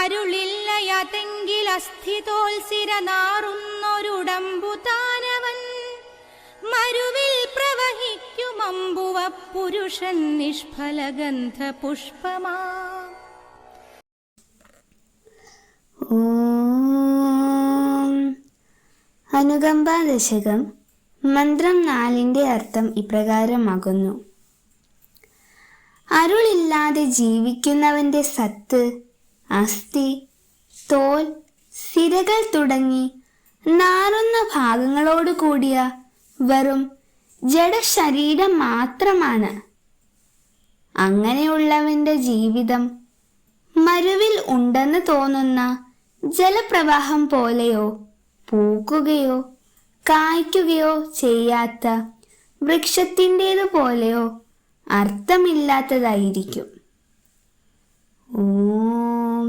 അരുളില്ലയതെങ്കിൽ അസ്ഥിതോത്സിര നാറുന്നൊരുടമ്പു താനവൻ മരുവിൽ പ്രവഹിക്കുമമ്പുവ പുരുഷൻ നിഷ്ഫലഗന്ധ പുഷ്പമാ അനുകമ്പ ദശകം മന്ത്രം നാലിന്റെ അർത്ഥം ഇപ്രകാരമാകുന്നു. അരുളില്ലാതെ ജീവിക്കുന്നവന്റെ സത്ത് അസ്ഥി തോൽ സിരകൾ തുടങ്ങി നാറുന്ന ഭാഗങ്ങളോട് കൂടിയ വെറും ജഡശരീരം മാത്രമാണ്. അങ്ങനെയുള്ളവന്റെ ജീവിതം മരുവിൽ ഉണ്ടെന്ന് തോന്നുന്ന ജലപ്രവാഹം പോലെയോ പൂക്കുകയോ കായ്ക്കുകയോ ചെയ്യാത്ത വൃക്ഷത്തിന്റേതുപോലെയോ അർത്ഥമില്ലാത്തതായിരിക്കും.